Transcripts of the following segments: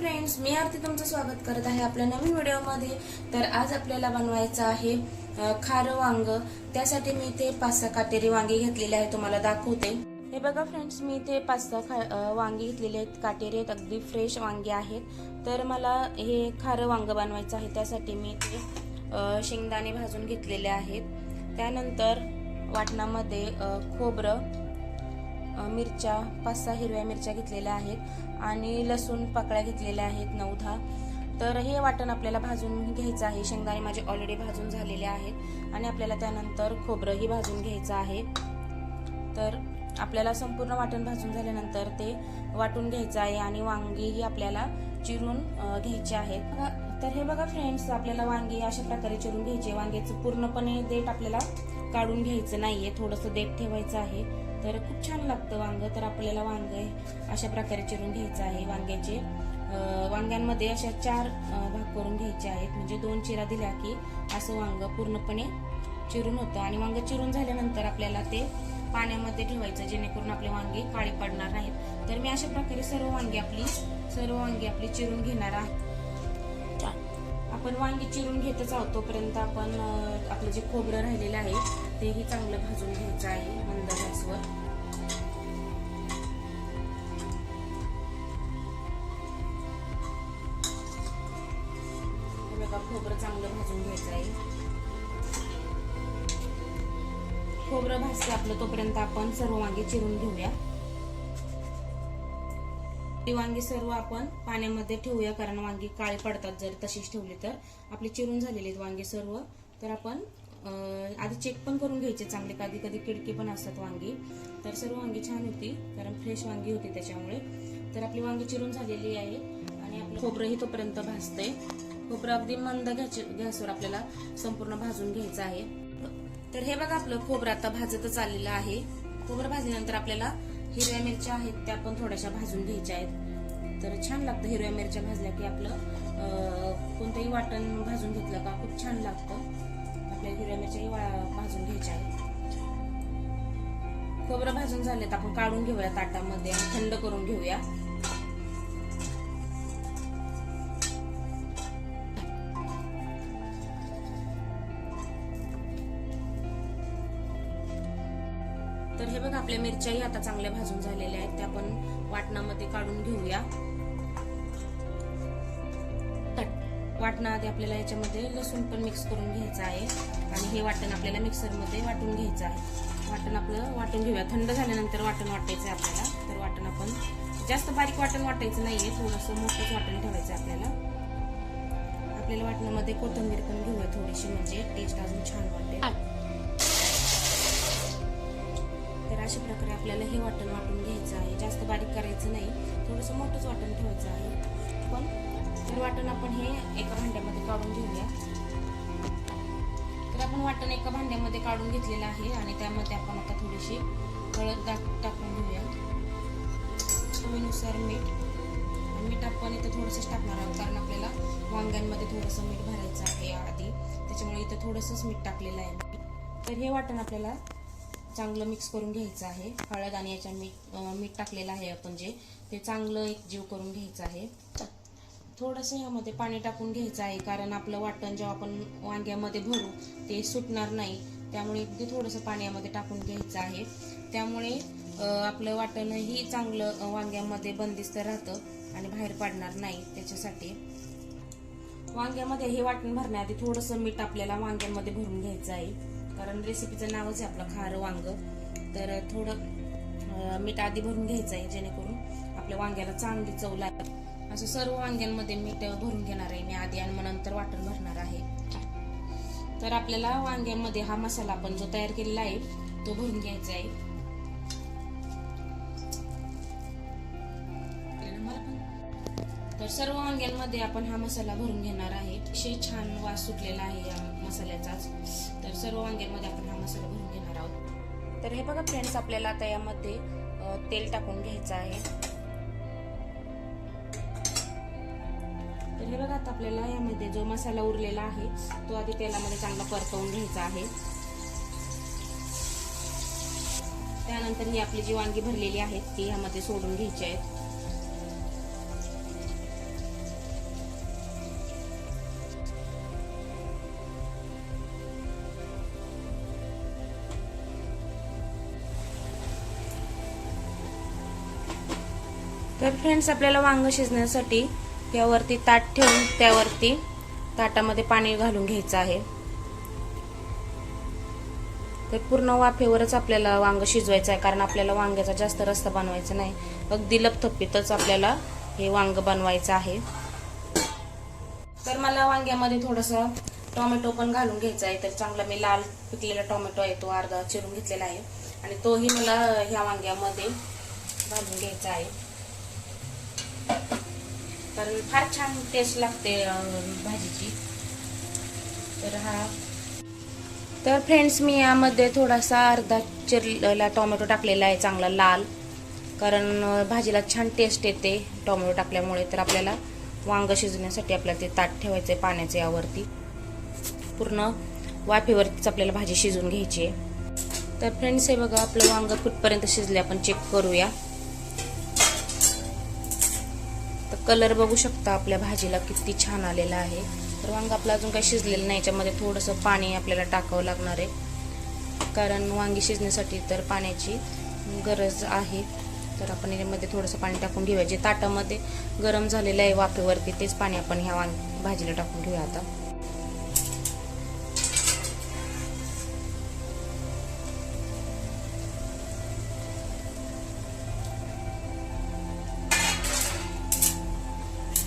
Friends मी आरती तुमचं स्वागत करत आहे आपल्या नवीन व्हिडिओमध्ये. तर आज आपल्याला बनवायचं आहे खारं वांग. त्यासाठी मी इथे पाच सहा काटेरी वांगी घेतलेले आहे तुम्हाला दाखवते. हे बघा फ्रेंड्स मी इथे पाच सहा खा वांगी घेतलेले आहेत. काटेरी आहेत अगदी फ्रेश वांगी आहेत. तर मला हे खारं वांग बनवायचं आहे त्यासाठी मी इथे शेंगदाणे भाजून घेतलेले आहेत. त्यानंतर वाटणामध्ये खोबरं मिरच्या पाच सहा हिरव्या मिरच्या घेतलेल्या आहेत आणि लसूण पाकळ्या घेतलेल्या आहेत नऊ दहा. तर हे वाटण आपल्याला भाजून घ्यायचं आहे. शेंगदाणे माझे ऑलरेडी भाजून झालेले आहेत आणि आपल्याला त्यानंतर खोबरंही भाजून घ्यायचं आहे. तर आपल्याला संपूर्ण वाटण भाजून झाल्यानंतर ते वाटून घ्यायचं आहे आणि वांगीही आपल्याला चिरून घ्यायची घ्यायचे आहेत तर हे बघा फ्रेंड्स आपल्याला वांगी अशा प्रकारे चिरून घ्यायचे वांग्याचं पूर्णपणे देठ आपल्याला काढून घ्यायचं नाहीये. थोडंसं देठ ठेवायचं आहे. तर खूप छान लागतं वांग तर आपल्याला वांग अशा प्रकारे चिरून घ्यायचं आहे. वांग्याचे वांग्यांमध्ये अशा चार भाग करून घ्यायचे आहेत. म्हणजे दोन चिरा दिल्या की असं वांग पूर्णपणे चिरून होतं. आणि वांग चिरून झाल्यानंतर आपल्याला ते पाण्यामध्ये ठेवायचं जेणेकरून आपले वांगे काळे पडणार नाहीत. तर मी अशा प्रकारे सर्व वांगी आपली सर्व वांगी आपली चिरून घेणार आहे. आपण वांगी चिरून घेतच आहोत. तोपर्यंत आपण आपलं जे खोबरं राहिलेलं आहे तेही चांगलं भाजून घ्यायचं आहे मंद गॅसवर. बघा खोबरं चांगलं भाजून घ्यायचं आहे. खोबरं भाजते आपलं तोपर्यंत आपण सर्व वांगी चिरून घेऊया. ती वांगी सर्व आपण पाण्यामध्ये ठेवूया कारण वांगी काळी पडतात जर तशीच ठेवली तर. आपली चिरून झालेली आहेत वांगी सर्व. तर आपण आधी चेक पण करून घ्यायचे चांगले. कधी कधी किडकी पण असतात वांगी. तर सर्व वांगी छान होती कारण फ्रेश वांगी होती त्याच्यामुळे. तर आपली वांगी चिरून झालेली आहे आणि आपलं खोबरंही तोपर्यंत भाजतंय खोबरं अगदी मंद गॅस गॅसवर आपल्याला संपूर्ण भाजून घ्यायचं आहे. तर हे बघा आपलं खोबरं आता भाजतच आलेलं आहे. खोबरं भाजल्यानंतर आपल्याला हिरव्या मिरच्या आहेत त्या पण थोड्याशा भाजून घ्यायच्या आहेत. तर छान लागतं हिरव्या मिरच्या भाजल्या की आपलं कोणतंही वाटण भाजून घेतलं का खूप छान लागतं. आपल्या हिरव्या मिरच्याही वा- भाजून घ्यायच्या आहेत. खोबरं भाजून झालेत आपण काढून घेऊया ताटामध्ये थंड करून घेऊया. तर हे बघा आपल्या मिरच्याही आता चांगल्या भाजून झालेल्या आहेत. त्या आपण वाटणामध्ये काढून घेऊया. वाटणा आधी आपल्याला याच्यामध्ये लसूण पण मिक्स करून घ्यायचं आहे. आणि हे वाटण आपल्याला मिक्सरमध्ये वाटून घ्यायचं आहे. वाटण आपलं वाटून घेऊया. थंड झाल्यानंतर वाटण वाटायचं आहे आपल्याला. तर वाटण आपण जास्त बारीक वाटण वाटायचं नाहीये. थोडंसं मोठंच वाटण ठेवायचं आहे आपल्याला. आपल्याला वाटणामध्ये कोथिंबीर पण घेऊया थोडीशी म्हणजे टेस्ट अजून छान वाटेल. आपल्याला हे वाटण वाटून घ्यायचं आहे. जास्त बारीक करायचं नाही. थोडंसं मोठंच वाटण ठेवायचं आहे. पण तर वाटण आपण हे एका भांड्यामध्ये काढून घेऊया. तर आपण वाटण एका भांड्यामध्ये काढून घेतलेलं आहे आणि त्यामध्ये आपण आता थोडीशी हळद टाक- टाकून घेऊया. चवीनुसार मीठ. मीठ आपण इथं थोडंसंच टाकणार आहोत कारण आपल्याला वांग्यांमध्ये थोडंसं मीठ भरायचं आहे आधी. त्याच्यामुळे इथं थोडंसंच मीठ टाकलेलं आहे. तर हे वाटण आपल्याला चांगलं मिक्स करून घ्यायचं आहे. हळद आणि याच्या मीठ मीठ टाकलेलं आहे आपण जे ते चांगलं एक जीव करून घ्यायचं आहे. थोडंसं ह्यामध्ये पाणी टाकून घ्यायचं आहे कारण आपलं वाटण जेव्हा आपण वांग्यामध्ये भरू ते सुटणार नाही. त्यामुळे अगदी थोडंसं पाण्यामध्ये टाकून घ्यायचं आहे. त्यामुळे आपलं वाटणही चांगलं वांग्यामध्ये बंदिस्त राहतं आणि बाहेर पडणार नाही त्याच्यासाठी. वांग्यामध्ये हे वाटण भरण्याआधी थोडंसं मीठ आपल्याला वांग्यांमध्ये भरून घ्यायचं आहे. कारण रेसिपीचं नावच आहे आपलं खारं वांग. तर थोडं मीठ आधी भरून घ्यायचं आहे जेणेकरून आपल्या वांग्याला चांगली चव लागेल. असं सर्व वांग्यांमध्ये मीठ भरून घेणार आहे मी आधी आणि मग नंतर वाटण भरणार आहे. तर आपल्याला वांग्यामध्ये हा मसाला आपण जो तयार केलेला आहे तो भरून घ्यायचा आहे. तर सर्व वांग्यांमध्ये आपण हा मसाला भरून घेणार आहे. अतिशय छान वास सुटलेला आहे या मसाल्याचाच तर सर्व वांग्यांमध्ये आपण हा मसाला भरून घेणार आहोत. तर हे बघा फ्रेंड्स आपल्याला आता यामध्ये तेल टाकून घ्यायचं आहे. तर हे बघा आता आपल्याला यामध्ये जो मसाला उरलेला आहे तो आधी तेलामध्ये चांगला परतवून घ्यायचा आहे. त्यानंतर ही आपली जी वांगी भरलेली आहेत ती ह्यामध्ये सोडून घ्यायची आहेत. तर फ्रेंड्स आपल्याला वांग शिजण्यासाठी यावरती ताट ठेवून त्यावरती ताटामध्ये पाणी घालून घ्यायचं आहे. तर पूर्ण वाफेवरच आपल्याला वांग शिजवायचं आहे कारण आपल्याला वांग्याचा जास्त रस्ता बनवायचा नाही. अगदी लपथपीतच आपल्याला हे वांग बनवायचं आहे. तर मला वांग्यामध्ये थोडंसं टोमॅटो पण घालून घ्यायचा आहे. तर चांगला मी लाल पिकलेला टोमॅटो आहे तो अर्धा चिरून घेतलेला आहे. आणि तोही मला ह्या वांग्यामध्ये घालून घ्यायचा आहे. कारण फार छान टेस्ट लागते भाजीची. तर हा. तर फ्रेंड्स मी यामध्ये थोडासा अर्धा चिरलेला टोमॅटो टाकलेला आहे चांगला लाल. कारण भाजीला छान टेस्ट येते टोमॅटो टाकल्यामुळे. तर आपल्याला वांग शिजण्यासाठी आपल्याला ते ताट ठेवायचं आहे पाण्याचं यावरती. पूर्ण वाफेवरतीच आपल्याला भाजी शिजून घ्यायची आहे. तर फ्रेंड्स हे बघा आपलं वांग कुठपर्यंत शिजले आपण चेक करूया. कलर बघू शकता आपल्या भाजीला किती छान आलेला आहे. तर वांग आपलं अजून काही शिजलेलं नाही याच्यामध्ये थोडंसं पाणी आपल्याला टाकावं लागणार आहे. कारण वांगी शिजण्यासाठी तर पाण्याची गरज आहे. तर आपण याच्यामध्ये थोडंसं पाणी टाकून घेऊया. जे ताटामध्ये गरम झालेलं आहे वाफेवरती तेच पाणी आपण ह्या वांग भाजीला टाकून घेऊया आता.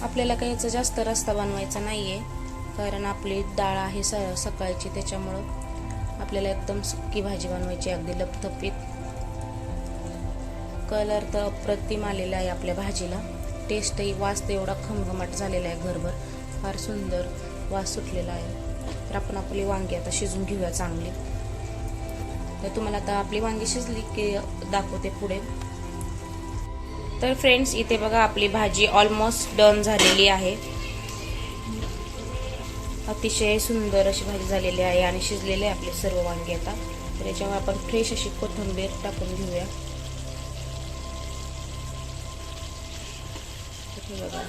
आपल्याला काही याचा जास्त रस्ता बनवायचा नाही आहे कारण आपली डाळ आहे स सकाळची त्याच्यामुळं आपल्याला एकदम सुक्की भाजी बनवायची अगदी लपथपीत कलर तर अप्रतिम आलेला आहे आपल्या भाजीला. टेस्टही वास तर एवढा खमघमाट झालेला आहे घरभर. फार सुंदर वास सुटलेला आहे. तर आपण आपली वांगी आता शिजून घेऊया चांगली. तर तुम्हाला आता आपली वांगी शिजली की दाखवते पुढे. तर फ्रेंड्स इथे बघा आपली भाजी ऑलमोस्ट डन झालेली आहे. अतिशय सुंदर अशी भाजी झालेली आहे आणि शिजलेले आहे आपले सर्व वांगे आता. तर याच्यामुळे आपण फ्रेश अशी कोथिंबीर टाकून घेऊया. बघा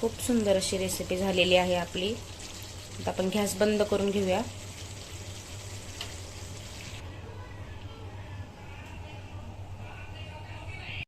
खूप सुंदर अशी रेसिपी झालेली आहे आपली. आता आपण गॅस बंद करून घेऊया.